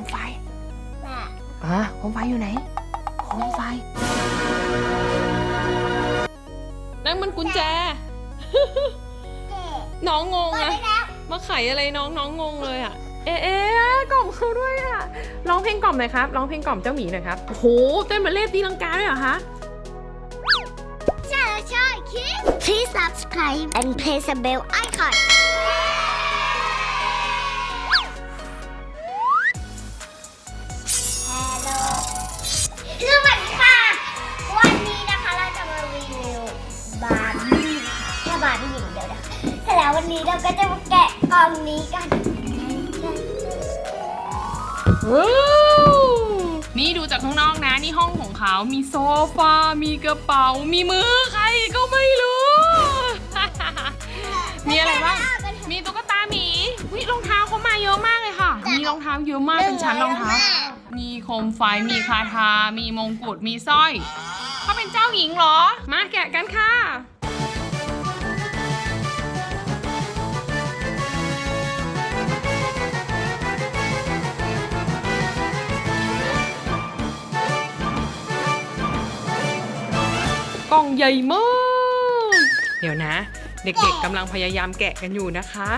มไฟน่ะอะโคมไฟอยู่ไหนโคมไฟ นั่นมันกุญแจเจ๊น้องงงเปิดอะ ได้แล้วมาไขอะไรน้องน้องงงเลยอะเอ๊ะเอ๊ะกล่อมเขาด้วยอะร้องเพลงกล่อมหน่อยครับ ร้องเพลงกล่อมเจ้าหมีหน่อยครับ โอ้โห เต้นบัลเล่ต์ตีลังกาด้วยเหรอคะ ใช่ใช่คิด Please subscribe and press the bell icon เดียวนะคะเสร็จแล้ววันนี้เราก็จะมาแกะกล่องนี้กันว้าวนี่ดูจากข้างนอกนะ นี่ห้องของเขา มีโซฟา มีกระเป๋า มีมือใครก็ไม่รู้ มีอะไรบ้าง มีตุ๊กตาหมีวิรองเท้าเขามาเยอะมากเลยค่ะ มีรองเท้าเยอะมากเป็นชั้นรองเท้า มีโคมไฟ มีคาทา มีมงกุฎ มีสร้อย เขาเป็นเจ้าหญิงเหรอ มาแกะกันค่ะ กล่องใหญ่มาก เดี๋ยวนะ เด็กๆกำลังพยายามแกะกันอยู่นะคะ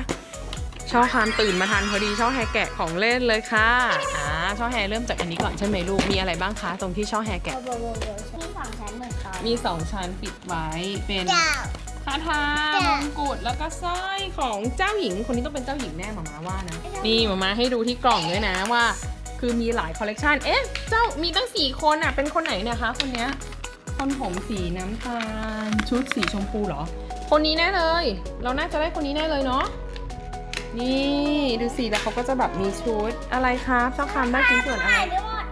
ช่อคามตื่นมาทันพอดีช่อแฮแกะของเล่นเลยค่ะอ่าช่อแฮเริ่มจากอันนี้ก่อนใช่ไหมลูกมีอะไรบ้างคะตรงที่ช่อแฮแกะ มีสองชั้นเหมือนกันมีสองชั้นปิดไว้เป็นเจ้า คาถามงกุฎแล้วก็สร้อยของเจ้าหญิง คนนี้ต้องเป็นเจ้าหญิงแน่หมามาว่านะ นี่หมามาให้ดูที่กล่องด้วยนะว่า คือมีหลายคอลเลกชันเอ๊ะเจ้ามีตั้งสี่คนอะเป็นคนไหนเนะคะ คนเนี้ย คนผมสีน้ำตาล ชุดสีชมพูเหรอ คนนี้แน่เลย เราน่าจะได้คนนี้แน่เลยเนาะนี่ดูสิแล้วเขาก็จะแบบมีชุดอะไรครับชอบคำได้ชิ้นส่วนอะไรหายไปหมด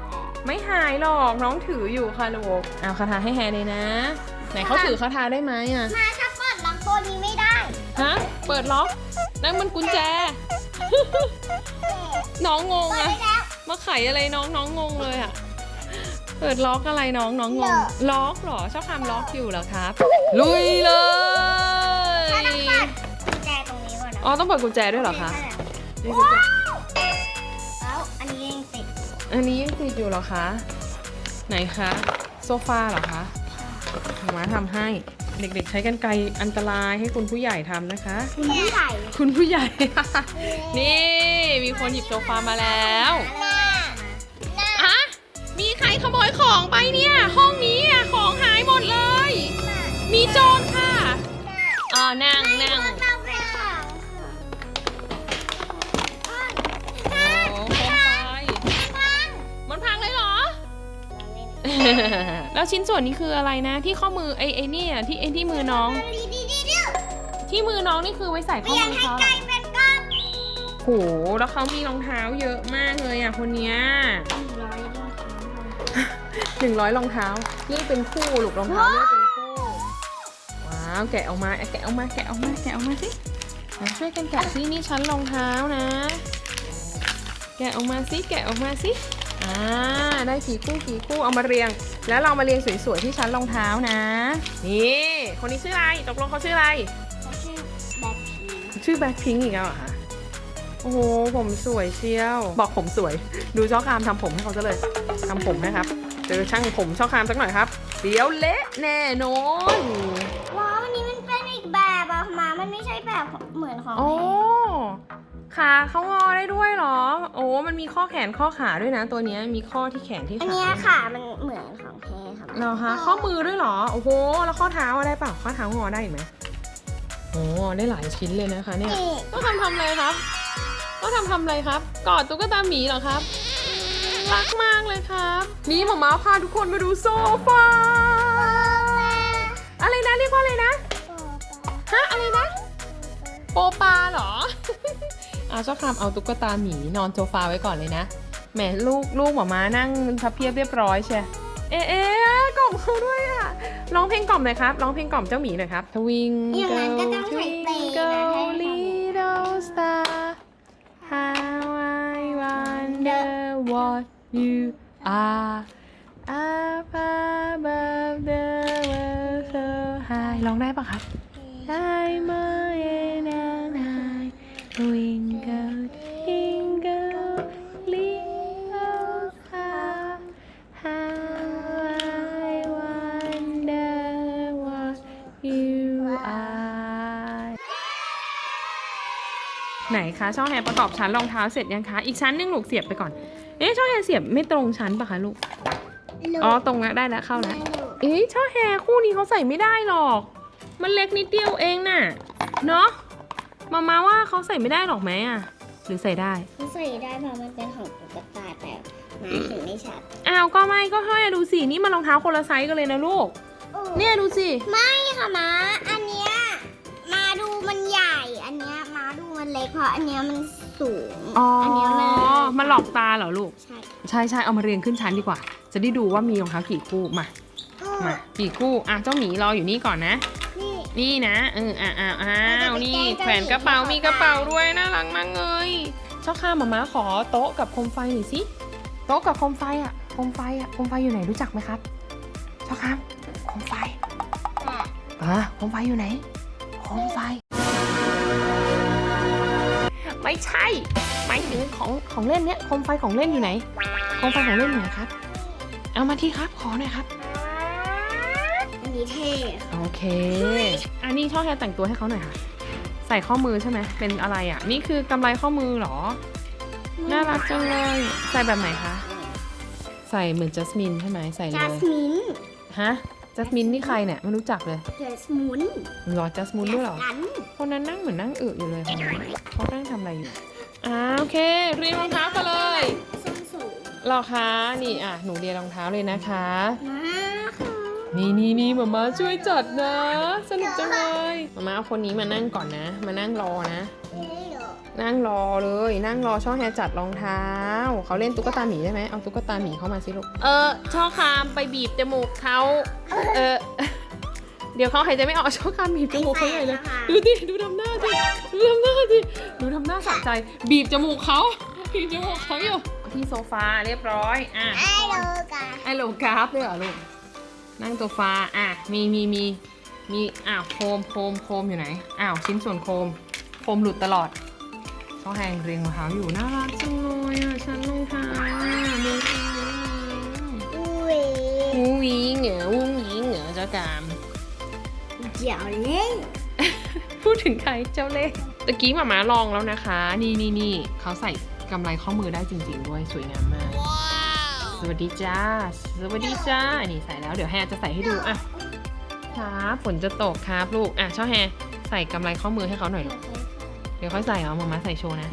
ไม่หายหรอกน้องถืออยู่ค่ะลูกเอาคาถาให้แฮเลยนะ ไหนเขาถือคาถาได้ไหมอะมาถ้าเปิดล็อกตัวนี้ไม่ได้ฮะเปิดล็อกนั่นมันกุญแจ น้องงงเปิดอะได้แล้วมาไขอะไรน้องน้องงงเลยอะ เปิดล็อกอะไรน้องน้องงงล็อกเหรอชอบทำล็อกอยู่เหรอครับ ลุยเลยถ้าต้องเปิดกุญแจตรงนี้ก่อนนะอ๋อต้องเปิดกุญแจด้วยเหรอคะใช่นี่แล้วกุญแจแล้วอันนี้ยังติดอันนี้ยังติดอยู่เหรอคะ ไหนคะโซฟาเหรอคะหมาทำให้เด็กๆ ใช้กันไกรอันตรายให้คุณผู้ใหญ่ทำนะคะ คุณผู้ใหญ่ คุณผู้ใหญ่ นี่มีคนหยิบโซฟามาแล้ว ขโมยของไปเนี่ย ห้องนี้อะของหายหมดเลย มีโจรค่ะอ่านั่งนั่งเราไปของโอ้โคมไฟมันพังเลยเหรอ แล้วชิ้นส่วนนี้คืออะไรนะ ที่ข้อมือไอ้ไอ้เนี่ยที่ไอ้ที่มือน้องดีดีดีดีที่มือน้องนี่คือไว้ใส่เปข้อลี่ยนมือให้เขาไกลเป็นก้อนโหแล้วเขามีรองเท้าเยอะมากเลยอะคนเนี้ย หนึ่งร้อยรองเท้าเลือกเป็นคู่ลูกรองเท้าเลือกเป็นคู่ ว้าว แกะออกมา แกะออกมา แกะออกมา แกะออกมาสิมาช่วยกันแกะสินี่ชั้นรองเท้านะ แกะออกมาสิ แกะออกมาสิ อ่า ได้กี่คู่กี่คู่ เอามาเรียง แล้วเรามาเรียงสวยๆที่ชั้นรองเท้านะ นี่ คนนี้ชื่ออะไร ตกลงเขาชื่ออะไร เขาชื่อแบ็คพีชื่อแบ็คพิงอีกแล้วเหรอคะโอ้โห ผมสวยเชียว บอกผมสวย ดูช่อคามทำผมให้เขาซะเลย ทำผมนะครับ เจอช่างผมช่อคามสักหน่อยครับ เดี๋ยวเละแน่นอนว้าวอันนี้มันเป็นอีกแบบอะมา มันไม่ใช่แบบเหมือนของโอ้แท้ขาเขางอได้ด้วยเหรอ โอ้ มันมีข้อแขนข้อขาด้วยนะ ตัวเนี้ยมีข้อที่แขนที่อันขาเนี้ยค่ะ มันเหมือนของแท้ค่ะเหรอคะ ข้อมือด้วยเหรอ โอ้โห แล้วข้อเท้าอะไรเปล่าข้อเท้างอได้อีกไหมโอ้ได้หลายชิ้นเลยนะคะเนี่ยนี่ต้องทำทำอะไรครับ ต้องทำทำอะไรครับ กอดตุ๊กตาหมีเหรอครับ รักมากเลยครับ นี่หมาม้าพาทุกคนมาดูโซฟา อะไรนะเรียกว่าอะไรนะ ฮะอะไรนะ โปปาเหรออาชอบคำเอาตุ๊กตาหมีนอนโซฟาไว้ก่อนเลยนะ แหมลูกลูกหมาม้านั่งพับเพียบเรียบร้อยเชียเอ๊ะเอ๊ะกล่อมเขาด้วยอะ ร้องเพลงกล่อมหน่อยครับ ร้องเพลงกล่อมเจ้าหมีหน่อยครับ ทวิงอย่างนั้นก็ต้องใส่เตะนะให้ Twinkle ทำ little star how I wonder what you are up above the world so high ร้องได้ปะครับ I'm a and I twinkle คะช่อแฮประกอบชั้นรองเท้าเสร็จยังคะ อีกชั้นหนึงลูกเสียบไปก่อน เอ๊ะช่อแฮเสียบไม่ตรงชั้นปะคะลูก อ๋อตรงแล้วได้แล้วเข้าแล้ว เอ๊ะช่อแฮคู่นี้เขาใส่ไม่ได้หรอก มันเล็กนิดเดียวเองน่ะ เนาะมามาว่าเขาใส่ไม่ได้หรอกไหมอะหรือใส่ได้มันใส่ได้เพราะมันเป็นของตุ๊กตาแต่หมายถึงไม่ชัด อ้าวก็ไม่ก็ห้อยดูสินี่มันรองเท้าคนละไซส์กันเลยนะลูก เนี่ยดูสิ ไม่ค่ะม้าอันเนี้ยมาดูมันใหญ่ เล็กเพราะอันเนี้ยมันสูง อ๋ออันเนี้ยมันมันหลอกตาเหรอลูก ใช่ใช่ใช่เอามาเรียงขึ้นชั้นดีกว่า จะได้ดูว่ามีรองเท้ากี่คู่มา มากี่คู่ อะเจ้าหมีรออยู่นี่ก่อนนะ นี่ นี่นะเอออะอะอ้าเราวจะไปนี่แกล้งเจ้าแขวนกระเป๋าหมีมีให้กระเป๋าเขาด้วยน่ารักมากเลยเจ้าข้ามาม้าขอโต๊ะกับโคมไฟหน่อยสิโต๊ะกับโคมไฟอะโคมไฟอะโคมไฟอยู่ไหนรู้จักไหมครับเจ้าข้ามโคมไฟอะโคมไฟอยู่ไหนโคมไฟ ไม่ใช่หมายถึงของของเล่นเนี้ยโคมไฟของเล่นอยู่ไหนโคมไฟของเล่นอยู่ไหนครับ เอามาที่ครับขอหน่อยครับ อันนี้เท่โอเค อันนี้ช่อแฮร์แต่งตัวให้เขาหน่อยค่ะ ใส่ข้อมือใช่ไหมเป็นอะไรอะ นี่คือกำไรข้อมือเหรอ น่ารักจังเลย ใส่แบบไหนคะ ใส่เหมือนจัสมินใช่ไหมใส่เลจัยสมิน ฮะ จัสมินนี่ใครเนี่ยไม่รู้จักเลยจัสมุนหรอจัสมินด้วยเหรอ กันคนนั้นนั่งเหมือนนั่งอึอยู่เลยคนนั้นเขานั่งทำอะไรอยู่อ่าโอเคเรียนรองเท้ากันเลยส้นสูงเหรอคะนี่อะหนูเรียนรองเท้าเลยนะคะ มาค่ะนี่นี่นี่มาม่าช่วยจัดนะ สนุกจังเลยมาม่าเอาคนนี้มานั่งก่อนนะ มานั่งรอนะเท่เหรอ นั่งรอเลย นั่งรอช่อแฮร์จัดรองเท้า เขาเล่นตุ๊กตาหมีได้ไหมเอาตุ๊กตาหมีเข้ามาสิลูก เออช่อคามไปบีบจมูกเขาเออ เดี๋ยวเขาหายใจไม่ออกช่อคามบีบจมูกเขาใหญ่เลยดูดิดูทำหน้าดิดูทำหน้าดิดูทำหน้าสะใจ บีบจมูกเขาบีบจมูกเขาอยู่ที่โซฟาเรียบร้อยอะไอ้โลกาไอโลกราฟด้วยเหรอลูกนั่งโซฟาอะมีมีมีมีอ้าวโคมโคมโคมอยู่ไหนอ้าวชิ้นส่วนโคมโคมหลุดตลอด ช่องแหงเรียงรองเท้าอยู่น่ารักจังเลยอะชั้นรองเท้าดูดิอุ้ยวู้วิงเหรอวู้วิงเหรอเจ้ากาม เดี๋ยวเล่นพูดถึงใครเจ้าเล่ห์ตะกี้หมามาลองแล้วนะคะ นี่นี่นี่เขาใส่กำไรข้อมือได้จริง ๆ ด้วยสวยงามมาก สวัสดีจ้า สวัสดีจ้า นี่ใส่แล้วเดี๋ยวแฮร์จะใส่ให้ดูอะครับฝนจะตกครับลูกอะช่อแฮร์ใส่กำไรข้อมือให้เขาหน่อยลูก เดี๋ยวค่อยใส่เหรอมามาใส่โชว์นะ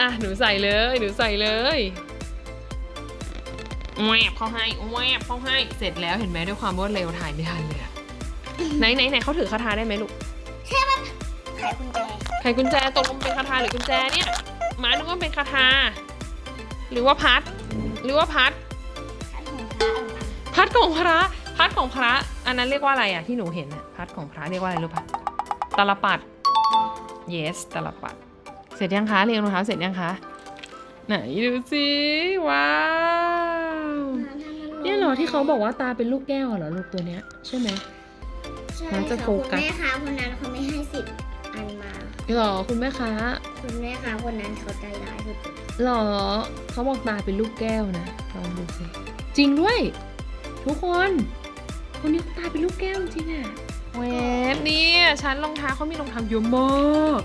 อะหนูใส่เลย หนูใส่เลยแวบเขาให้แวบเขาให้ เสร็จแล้วเห็นไหมด้วยความรวดเร็วถ่ายไม่ทันเลยอะไหนไหนไหนเขาถือคาถาได้ไหมลูกไขกุญแจไขกุญแจตกลงเป็นคาถาหรือกุญแจเนี่ยหมานึกว่าเป็นคาถาหรือว่าพัด หรือว่าพัด พัดของพระ พัดของพระ อันนั้นเรียกว่าอะไรอะที่หนูเห็นอะพัดของพระเรียกว่าอะไรรู้ปะตาลปัด yes ตาลปัด เสร็จยังคะเรียงรองเท้าเสร็จยังคะไหนดูสิว้าวเนี่ยเหรอที่เขาบอกว่าตาเป็นลูกแก้วเหรอลูกตัวเนี้ยใช่ไหม ใช่มันจะโฟกัส คุณแม่ค้าคนนั้นเขาไม่ให้สิบอันมา เหรอคุณแม่คะคุณแม่ค้าคนนั้นเขาใจร้ายสุดหรอเขาบอกตาเป็นลูกแก้วนะลองดูสิจริงด้วย ทุกคน คนนี้ตาเป็นลูกแก้วจริงอะเวฟเนี่ยชั้นรองเท้าเขามีรองเท้าเยอะมาก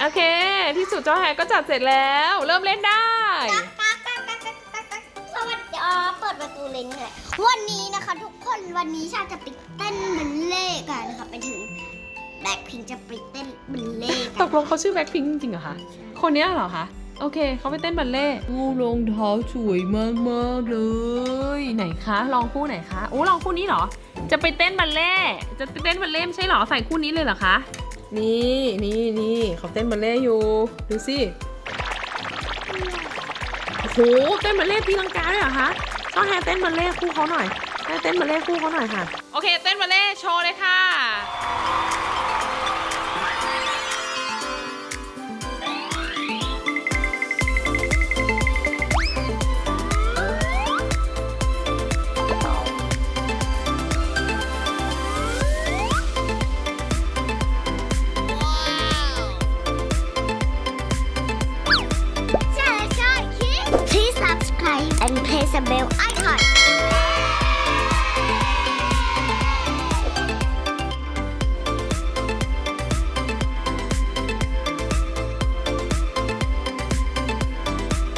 โอเค ที่สุดเจ้าแฮร์ก็จัดเสร็จแล้ว เริ่มเล่นได้ตักตักตักตักตักตักสวัสดีอ๋อเปิดประตูเลยนี่แหละวันนี้นะคะ ทุกคนวันนี้ชาจะไปเต้นบัลเล่ต์กันค่ะไปถึง แบล็คพิงจะไปเต้นบัลเล่ต์ตกันกลงเขาชื่อแบ็คพิงจริงๆเหรอคะ คนเนี้ยเหรอคะ โอเค เขาไปเต้นบัลเล่ต์อู้รองเท้าสวยมากมากๆเลย ไหนคะ ลองคู่ไหนคะโอ้ลองคู่นี้เหรอ จะไปเต้นบัลเล่ต์จะไปเต้นบัลเล่ต์ไม่ใช่เหรอ ใส่คู่นี้เลยเหรอคะ นี่นี่นี่เขาเต้นบัลเล่ต์อยู่ ดูสิ โอ้โห เต้นบัลเล่ต์ตีลังกาด้วยเหรอคะต้องแฮร์เต้นบัลเล่ต์คู่เขาหน่อยแฮร์เต้นบัลเล่ต์คู่เขาหน่อยค่ะ โอเค เต้นบัลเล่ต์โชว์เลยค่ะ is a male icon.